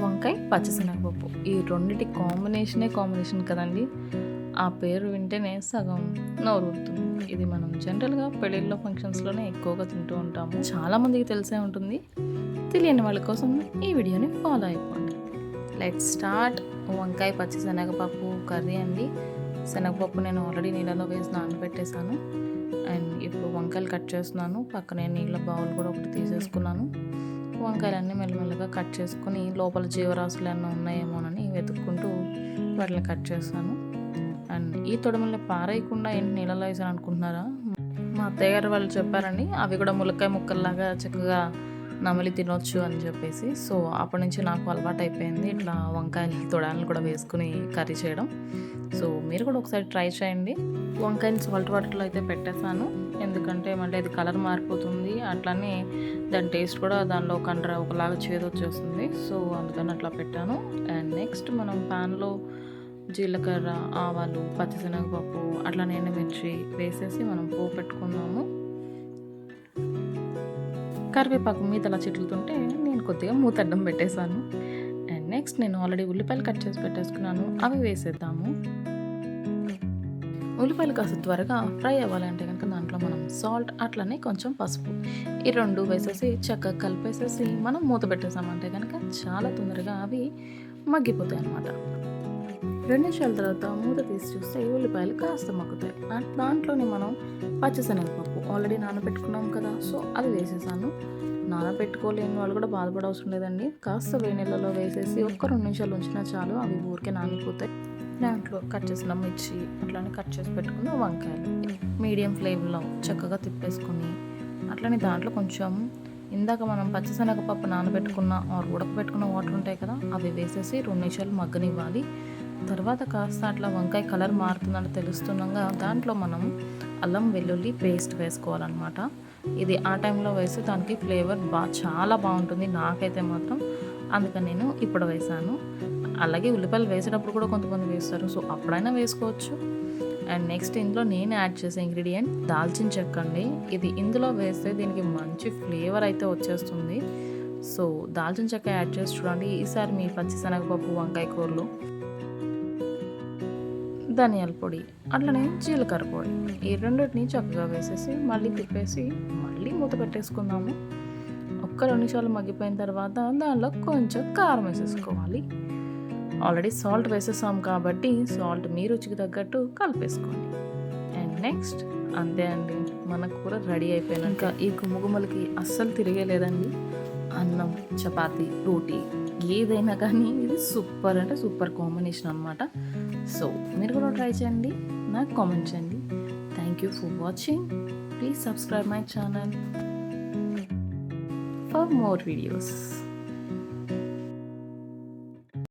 వంకాయ పచ్చిశనగపప్పు. ఈ రెండిటి కాంబినేషనే కాంబినేషన్ కదండి. ఆ పేరు వింటేనే సగం నోరు ఇది మనం జనరల్గా పెళ్ళిళ్ళలో ఫంక్షన్స్లోనే ఎక్కువగా తింటూ ఉంటాము. చాలామందికి తెలిసే ఉంటుంది. తెలియని వాళ్ళ కోసం ఈ వీడియోని ఫాలో అయిపోండి. Let start. వంకాయ పచ్చి శనగపప్పు కర్రీ అండి. శనగపప్పు నేను ఆల్రెడీ నీళ్ళలో వేసి నానబెట్టేశాను. అండ్ ఇప్పుడు వంకాయలు కట్ చేస్తున్నాను. పక్కనే నీళ్ళ బౌల్ కూడా ఒకటి తీసేసుకున్నాను. వంకాయలన్నీ మెల్లమెల్లగా కట్ చేసుకుని లోపల జీవరాశులు ఏమన్నా ఉన్నాయేమోనని వెతుక్కుంటూ వాటిని కట్ చేస్తాను. అండ్ ఈ తొడమల్ని పారేయకుండా ఏంటి నీళ్ళలో వేసాను అనుకుంటున్నారా మా అత్తయ్య గారు వాళ్ళు చెప్పారండి అవి కూడా ములక్కాయ ముక్కల్లాగా చక్కగా నమిలి తినొచ్చు అని చెప్పేసి. సో అప్పటి నుంచి నాకు అలవాటు అయిపోయింది ఇట్లా వంకాయలు తొడాలను కూడా వేసుకుని కర్రీ చేయడం. సో మీరు కూడా ఒకసారి ట్రై చేయండి. వంకాయని సాల్ట్ వాటర్లో అయితే పెట్టేశాను. ఎందుకంటే మళ్ళీ అది కలర్ మారిపోతుంది. అట్లానే దాని టేస్ట్ కూడా దానిలో కండ్ర ఒకలాగా చేదు వచ్చేస్తుంది. సో అందుకని అట్లా పెట్టాను. అండ్ నెక్స్ట్ మనం ప్యాన్లో జీలకర్ర ఆవాలు పచ్చిశనగపప్పు అట్లానే ఎండుమిర్చి వేసేసి మనం పోపు పెట్టుకున్నాము. కరివేపాకు మీద అలా చిట్లుతుంటే నేను కొద్దిగా మూతడ్డం పెట్టేశాను. అండ్ నెక్స్ట్ నేను ఆల్రెడీ ఉల్లిపాయలు కట్ చేసి పెట్టేసుకున్నాను. అవి వేసేద్దాము. ఉల్లిపాయలు కాస్త త్వరగా ఫ్రై అవ్వాలంటే కనుక దాంట్లో మనం సాల్ట్ అట్లనే కొంచెం పసుపు. ఈ రెండు వేసేసి చక్కగా కలిపేసేసి మనం మూత పెట్టేసామంటే కనుక చాలా తొందరగా అవి మగ్గిపోతాయి అన్నమాట. రెండు నిమిషాల తర్వాత మూత తీసి చూస్తే ఉల్లిపాయలు కాస్త మగ్గుతాయి. దాంట్లోనే మనం పచ్చిశనగపప్పు ఆల్రెడీ నానబెట్టుకున్నాం కదా సో అది వేసేసాను. నానబెట్టుకోలేని వాళ్ళు కూడా బాధపడవసరం లేదండి. కాస్త వేడి నీళ్ళలో వేసేసి ఒక్క రెండు నిమిషాలు ఉంచినా చాలు అవి ఊరికే నానిపోతాయి. దాంట్లో కట్ చేసిన మిర్చి అట్లానే కట్ చేసి పెట్టుకున్న వంకాయలు. మీడియం ఫ్లేమ్లో చక్కగా తిప్పేసుకుని అట్లనే దాంట్లో కొంచెం ఇందాక మనం పచ్చిశనగపప్పు నానబెట్టుకున్న ఆర్ ఉడకబెట్టుకున్న వాటర్ ఉంటాయి కదా అవి వేసేసి రెండు నిమిషాలు మగ్గనివ్వాలి. తర్వాత కాస్త అట్లా వంకాయ కలర్ మారుతుందని తెలుస్తుండగా దాంట్లో మనం అల్లం వెల్లుల్లి పేస్ట్ వేసుకోవాలన్నమాట. ఇది ఆ టైంలో వేస్తే దానికి ఫ్లేవర్ బా చాలా బాగుంటుంది నాకైతే మాత్రం. అందుకని నేను ఇప్పుడు వేసాను అలాగే ఉల్లిపాయలు వేసేటప్పుడు కూడా కొంతమంది వేస్తారు. సో అప్పుడైనా వేసుకోవచ్చు. అండ్ నెక్స్ట్ ఇందులో నేను యాడ్ చేసే ఇంగ్రీడియంట్ దాల్చిన చెక్క అండి. ఇది ఇందులో వేస్తే దీనికి మంచి ఫ్లేవర్ అయితే వచ్చేస్తుంది. సో దాల్చిన చెక్క యాడ్ చేసి చూడండి. ఈసారి మీ పచ్చిశనగపప్పు వంకాయ కూరలు ధనియాల పొడి అట్లనే జీలకర్ర పొడి ఈ రెండింటిని చక్కగా వేసేసి మళ్ళీ తిప్పేసి మళ్ళీ మూత పెట్టేసుకుందాము. ఒక్క రెండు నిమిషాలు మగ్గిపోయిన తర్వాత దానిలో కొంచెం కారం వేసేసుకోవాలి. ఆల్రెడీ సాల్ట్ వేసేసాం కాబట్టి సాల్ట్ మీ రుచికి తగ్గట్టు కలిపేసుకోండి. అండ్ నెక్స్ట్ అంతే అండి మన కూర రెడీ అయిపోయినాక ఈ గుమ్మగుమ్మలకి అస్సలు తిరిగేలేదండి. అన్నం చపాతి రోటీ ఏదైనా కానీ ఇది సూపర్ అంటే సూపర్ కాంబినేషన్ అనమాట సో మీరు కూడా ట్రై చేయండి నాకు కామెంట్ చేయండి. Thank you for watching please subscribe my channel for more videos